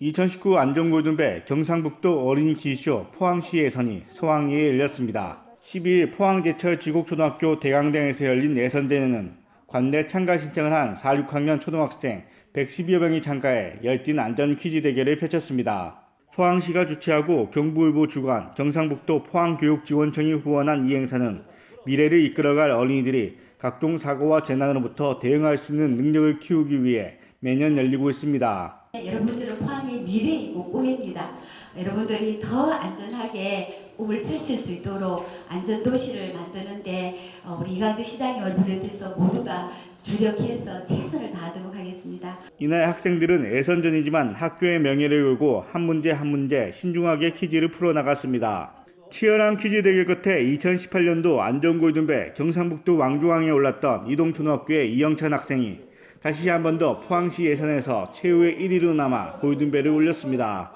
2019 안전골든벨 경상북도 어린이 퀴즈쇼 포항시 예선이 소왕리에 열렸습니다. 12일 포항제철 지곡초등학교 대강당에서 열린 예선대회는 관내 참가 신청을 한 4, 6학년 초등학생 110여 명이 참가해 열띤 안전 퀴즈 대결을 펼쳤습니다. 포항시가 주최하고 경부일보 주관 경상북도 포항교육지원청이 후원한 이 행사는 미래를 이끌어갈 어린이들이 각종 사고와 재난으로부터 대응할 수 있는 능력을 키우기 위해 매년 열리고 있습니다. 여러분들은 포항의 미래이고 꿈입니다. 여러분들이 더 안전하게 꿈을 펼칠 수 있도록 안전도시를 만드는데 어, 우리 이강대 시장님을 비롯해서 모두가 주력해서 최선을 다하도록 하겠습니다. 이날 학생들은 예선전이지만 학교의 명예를 걸고 한 문제 한 문제 신중하게 퀴즈를 풀어나갔습니다. 치열한 퀴즈 대결 끝에 2018년도 안전골든벨 경상북도 왕중왕에 올랐던 이동초등학교의 이영찬 학생이 다시 한 번 더 포항시 예선에서 최후의 1위로 남아 골든 벨을 올렸습니다.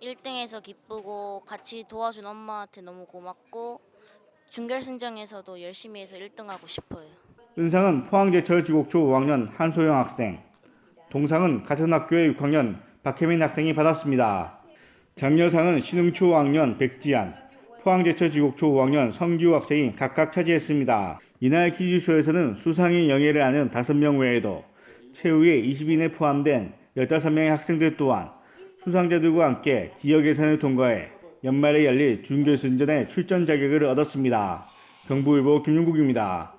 1등해서 기쁘고 같이 도와준 엄마한테 너무 고맙고 준결승전에서도 열심히 해서 1등하고 싶어요. 은상은 포항제철 지곡초 5학년 한소영 학생, 동상은 같은 학교의 6학년 박혜민 학생이 받았습니다. 장려상은 신흥초 5학년 백지안, 포항제철 지곡초 5학년 성기호 학생이 각각 차지했습니다. 이날 퀴즈쇼에서는 수상의 영예를 아는 5명 외에도 최후의 20인에 포함된 15명의 학생들 또한 수상자들과 함께 지역 예선을 통과해 연말에 열릴 준결승전에 출전 자격을 얻었습니다. 경부일보 김윤국입니다.